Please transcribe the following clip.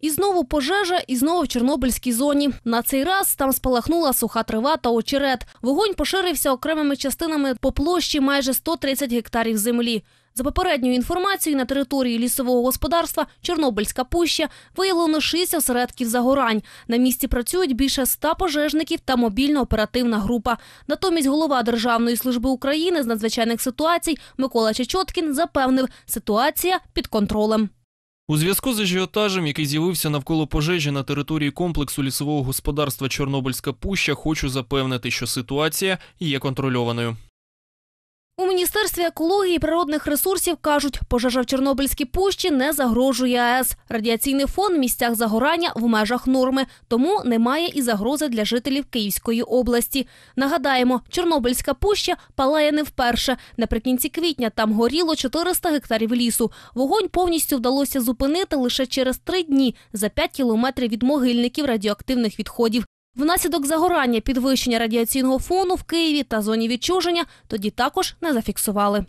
І знову пожежа, і знову в Чорнобильській зоні. На цей раз там спалахнула суха трава та очерет. Вогонь поширився окремими частинами по площі майже 130 гектарів землі. За попередньою інформацією, на території лісового господарства Чорнобильська пуща виявлено 6 осередків загорань. На місці працюють більше 100 пожежників та мобільно-оперативна група. Натомість голова Державної служби України з надзвичайних ситуацій Микола Чечоткін запевнив, ситуація під контролем. У зв'язку з ажіотажем, який з'явився навколо пожежі на території комплексу лісового господарства Чорнобильська пуща, хочу запевнити, що ситуація є контрольованою. У Міністерстві екології і природних ресурсів кажуть, пожежа в Чорнобильській пущі не загрожує АЕС. Радіаційний фон в місцях загорання в межах норми, тому немає і загрози для жителів Київської області. Нагадаємо, Чорнобильська пуща палає не вперше. Наприкінці квітня там горіло 400 гектарів лісу. Вогонь повністю вдалося зупинити лише через три дні за 5 кілометрів від могильників радіоактивних відходів. Внаслідок загорання підвищення радіаційного фону в Києві та зоні відчуження тоді також не зафіксували.